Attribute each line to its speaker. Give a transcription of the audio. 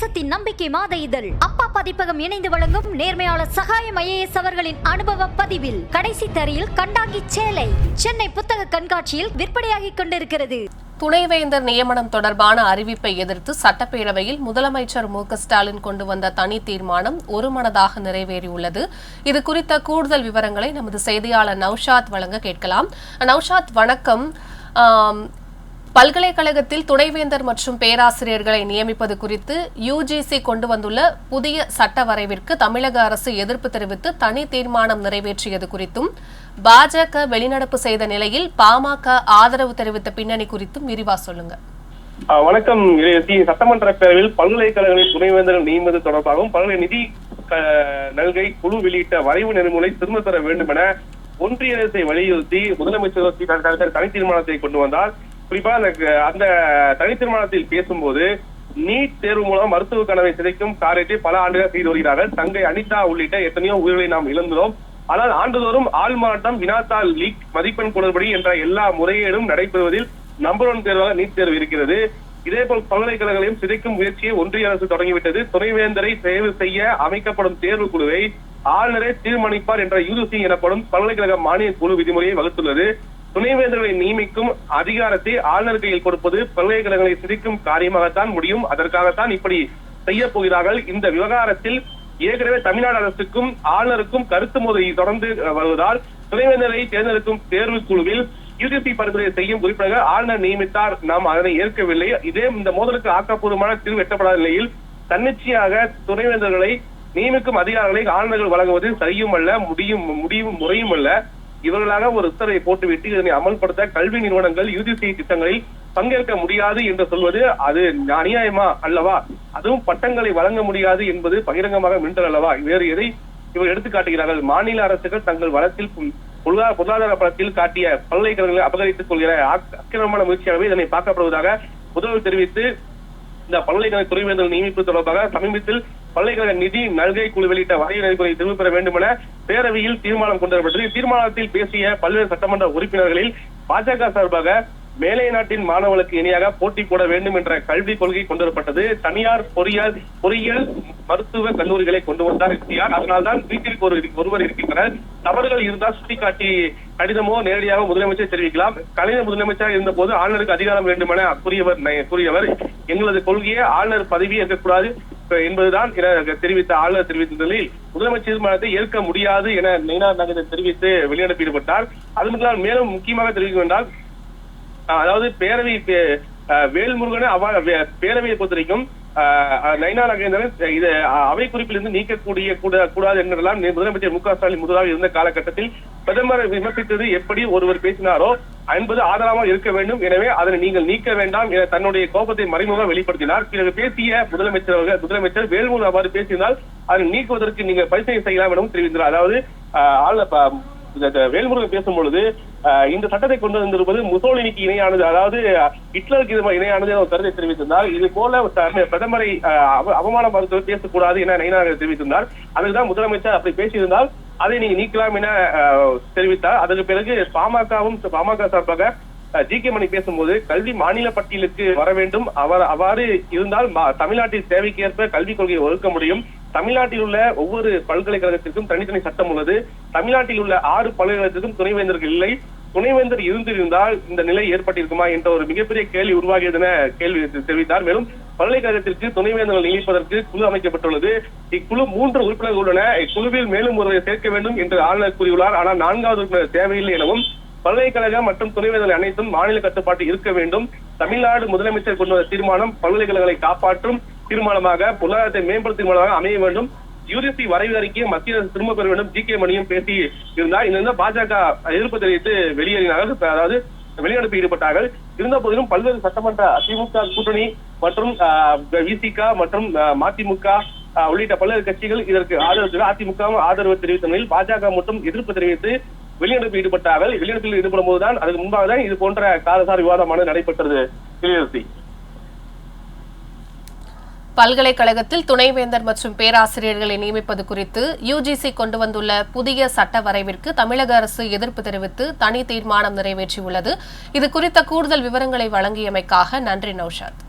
Speaker 1: தேசத்தின் நம்பிக்கை மாத இதழ். அப்பா பதிப்பகம் இணைந்து வழங்கும் நேர்மையாளர் சகாயம் ஐஏஎஸ் அவர்களின் அனுபவ பதிவில். கடைசி தரையில் கண்டாங்கி சேலை. சென்னை புத்தக கண்காட்சியில் விற்பனையாகிக் கொண்டிருக்கிறது.
Speaker 2: துணைவேந்தர் நியமனம் தொடர்பான அறிவிப்பை எதிர்த்து சட்டப்பேரவையில் முதலமைச்சர் மு ஸ்டாலின் கொண்டு வந்த தனி தீர்மானம் ஒருமனதாக நிறைவேறியுள்ளது. இது குறித்த கூடுதல் விவரங்களை நமது செய்தியாளர் நௌஷாத் வழங்க கேட்கலாம். நௌஷாத் வணக்கம். பல்கலைக்கழகத்தில் துணைவேந்தர் மற்றும் பேராசிரியர்களை நியமிப்பது குறித்து யுஜிசி கொண்டு வந்துள்ள புதிய சட்ட வரைவிற்கு தமிழக அரசு எதிர்ப்பு தெரிவித்து தனி தீர்மானம் நிறைவேற்றியது குறித்தும் பாஜக வெளிநடப்பு செய்த நிலையில் பாமக ஆதரவு தெரிவித்த பின்னணி குறித்தும் விரிவா சொல்லுங்க.
Speaker 3: வணக்கம். சட்டமன்ற பேரவையில் பல்கலைக்கழகங்களில் துணைவேந்தர்கள் நியமிப்பது தொடர்பாகவும் பல்கலை நிதி நல்கை குழு வெளியிட்ட வரைவு நெறிமுறை திரும்ப பெற வேண்டும் என ஒன்றிய அரசை வலியுறுத்தி முதலமைச்சர் தனி தீர்மானத்தை கொண்டு வந்தார். குறிப்பா அந்த தனி தீர்மானத்தில் பேசும்போது நீட் தேர்வு மூலம் மருத்துவ கனவை சிதைக்கும் காரியத்தை பல ஆண்டுகள் செய்து வருகிறார்கள். தங்கை அனிதா உள்ளிட்ட எத்தனையோ உயிர்களை நாம் இழந்தோம் ஆனால் ஆண்டுதோறும் ஆள்மாட்டம் வினாத்தால் லீக் மதிப்பெண் குளறுபடி என்ற எல்லா முறையீடும் நடைபெறுவதில் நம்பர் ஒன் தேர்வாக நீட் தேர்வு இருக்கிறது. இதேபோல் பல்கலைக்கழகங்களையும் சிதைக்கும் முயற்சியை ஒன்றிய அரசு தொடங்கிவிட்டது. துணைவேந்தரை தேர்வு செய்ய அமைக்கப்படும் தேர்வு குழுவை ஆளுநரே தீர்மானிப்பார் என்ற யூஜிசி எனப்படும் பல்கலைக்கழக மானிய குழு விதிமுறையை வகுத்துள்ளது. துணைவேந்தர்களை நியமிக்கும் அதிகாரத்தை ஆளுநர் கையில் கொடுப்பது பல்கலைக்கழகங்களை சிரிக்கும் காரியமாகத்தான் முடியும். அதற்காகத்தான் இப்படி செய்ய போகிறார்கள். இந்த விவகாரத்தில் ஏற்கனவே தமிழ்நாடு அரசுக்கும் ஆளுநருக்கும் கருத்து மோதலை தொடர்ந்து வருவதால் துணைவேந்தரை தேர்ந்தெடுக்கும் தேர்வு குழுவில் யுஜிசி பரிந்துரை செய்யும் குறிப்பாக ஆளுநர் நியமித்தார். நாம் அதனை ஏற்கவில்லை. இதே இந்த மோதலுக்கு ஆக்கப்பூர்வமான தீர்வு எட்டப்படாத நிலையில் தன்னிச்சையாக துணைவேந்தர்களை நியமிக்கும் அதிகாரங்களை ஆளுநர்கள் வழங்குவது சரியும் அல்ல முடியும் முடியும் முறையும் அல்ல. இவர்களாக ஒரு உத்தரவை போட்டுவிட்டு இதனை அமல்படுத்த கல்வி நிறுவனங்கள் யுஜிசி திட்டங்களில் பங்கேற்க முடியாது என்று சொல்வது அது அநியாயமா அல்லவா? அதுவும் பட்டங்களை வழங்க முடியாது என்பது பகிரங்கமாக மின்றல் அல்லவா? வேறு எதை இவர் எடுத்து காட்டுகிறார்கள்? மாநில அரசுகள் தங்கள் வளத்தில் பொருளாதார பலத்தில் காட்டிய பல்கலைக்கழகங்களை அபகரித்துக் கொள்கிற அக்கிரமமான முயற்சியாகவே இதனை பார்க்கப்படுவதாக உதவி தெரிவித்து இந்த பல்கலைக்கழக துறைவேந்தர் நியமிப்பு தொடர்பாக சமீபத்தில் பல்கலைக்கழக நிதி நல்கை குழு வெளியிட்ட வரைவு நெறிமுறை திரும்ப பெற வேண்டும் என பேரவையில் தீர்மானம் கொண்டு வரப்பட்டது தீர்மானத்தில் பேசிய பல்வேறு சட்டமன்ற உறுப்பினர்களில் பாஜக சார்பாக மேலை நாட்டின் மாணவர்களுக்கு இணையாக போட்டி போட வேண்டும் என்ற கல்விக் கொள்கை கொண்டு வரப்பட்டது தனியார் பொறியியல் பொறியியல் மருத்துவ கல்லூரிகளை கொண்டு வந்தார் எஸ்டிஆர் அதனால்தான் வீட்டிற்கு ஒரு ஒருவர் இருக்கின்றனர். தவறுகள் இருந்தால் சுட்டிக்காட்டி கடிதமோ நேரடியாக முதலமைச்சர் தெரிவிக்கலாம். கலைஞர் முதலமைச்சராக இருந்த போது ஆளுநருக்கு அதிகாரம் வேண்டும் என கூறியவர் கூறியவர். எங்களது கொள்கையே ஆளுநர் பதவி இருக்கக்கூடாது என்பதுதான் தெரிவித்த ஆளுநர் தெரிவித்த நிலையில் முதலமைச்சர் தீர்மானத்தை ஏற்க முடியாது என நயினார் நகர் தெரிவித்து வெளிநடப்பு ஈடுபட்டார் அது மட்டும் மேலும் முக்கியமாக தெரிவிக்க என்றால் அதாவது பேரவை வேல்முருகனை அவ பேரவையை பொறுத்தவரைக்கும் வரைக்கும் அஹ் நகேந்திரன் இது அவை குறிப்பிலிருந்து நீக்கக்கூடிய கூட- கூடாது என்றெல்லாம் முதலமைச்சர் மு க ஸ்டாலின் முதலாக இருந்த காலகட்டத்தில் பிரதமர் விமர்சித்தது எப்படி ஒருவர் பேசினாரோ என்பது ஆதாரமாக இருக்க வேண்டும். எனவே அதனை நீங்கள் நீக்க வேண்டாம் என தன்னுடைய கோபத்தை மறைமுகமாக வெளிப்படுத்தினார். பிறகு பேசிய முதலமைச்சர் அவர்கள் முதலமைச்சர் வேல்முருகன் அவ்வாறு பேசினால் அதனை நீக்குவதற்கு நீங்கள் பரிசீலனை செய்யலாம் எனவும் தெரிவித்தார் அதாவது வேல்முருகன் பேசும் பொழுது அஹ், இந்த சட்டத்தை கொண்டு வந்திருப்பது முசோலினிக்கு இணையானது அதாவது ஹிட்லருக்கு இது இணையானது என ஒரு கருத்தை தெரிவித்திருந்தார். இது போல பிரதமரை அவமான மருத்துவர் பேசக்கூடாது என நயினார் தெரிவித்திருந்தார். அதுக்குதான் முதலமைச்சர் அப்படி பேசியிருந்தால் அதை நீங்க நீக்கலாம் என தெரிவித்தார். அதற்கு பிறகு பாமகவும் பாமக சார்பாக ஜி கே மணி பேசும்போது கல்வி மாநில பட்டியலுக்கு வர வேண்டும். அவர் அவ்வாறு இருந்தால் மா- தமிழ்நாட்டின் தேவைக்கேற்ப கல்விக் கொள்கையை ஒதுக்க முடியும். தமிழ்நாட்டில் உள்ள ஒவ்வொரு பல்கலைக்கழகத்திற்கும் தனித்தனி சட்டம் உள்ளது. தமிழ்நாட்டில் உள்ள ஆறு பல்கலைக்கழகத்திற்கும் துணைவேந்தர்கள் இல்லை. துணைவேந்தர் இருந்திருந்தால் இந்த நிலை ஏற்பட்டிருக்குமா என்ற ஒரு மிகப்பெரிய கேள்வி உருவாகியது என கேள்வி தெரிவித்தார். மேலும் பல்கலைக்கழகத்திற்கு துணைவேந்தர்கள் நியமிப்பதற்கு குழு அமைக்கப்பட்டுள்ளது. இக்குழு மூன்று உறுப்பினர்கள் உள்ளன. இக்குழுவில் மேலும் ஒருவரை சேர்க்க வேண்டும் என்று ஆளுநர் கூறியுள்ளார். ஆனால் நான்காவது உறுப்பினர் தேவையில்லை எனவும் பல்கலைக்கழகம் மற்றும் துணைவேந்தர்கள் அனைத்தும் மாநில கட்டுப்பாட்டு இருக்க வேண்டும். தமிழ்நாடு முதலமைச்சர் கொண்டு வந்த தீர்மானம் பல்கலைக்கழகங்களை காப்பாற்றும் தீர்மானமாக பொருளாதாரத்தை மேம்படுத்தும் தீர்மானமாக அமைய வேண்டும். யூரிசி வரைவு அறிக்கையை மத்திய அரசு திரும்ப பெற வேண்டும். ஜி கே மணியும் பேசி இருந்தார். இந்த பாஜக எதிர்ப்பு தெரிவித்து வெளியேறினார்கள். அதாவது வெளிநடப்பு ஈடுபட்டார்கள். இருந்த போதிலும் பல்வேறு சட்டமன்ற அதிமுக கூட்டணி மற்றும் விசிக மற்றும் மதிமுக உள்ளிட்ட பல்வேறு கட்சிகள் இதற்கு ஆதரவு தெரிவி- அதிமுக ஆதரவு தெரிவித்த நிலையில் பாஜக மட்டும் எதிர்ப்பு தெரிவித்து வெளிநடப்பு ஈடுபட்டார்கள். வெளிநடப்பில் ஈடுபடும் போதுதான் அதுக்கு முன்பாக தான் இது போன்ற காலசார் விவாதமானது நடைபெற்றது. இளையரசி
Speaker 2: பல்கலைக்கழகத்தில் துணைவேந்தர் மற்றும் பேராசிரியர்களை நியமிப்பது குறித்து யுஜிசி கொண்டு வந்துள்ள புதிய சட்ட வரைவிற்கு தமிழக அரசு எதிர்ப்பு தெரிவித்து தனி தீர்மானம் நிறைவேற்றியுள்ளது. இது குறித்த கூடுதல் விவரங்களை வழங்கியமைக்காக நன்றி நௌஷாத்.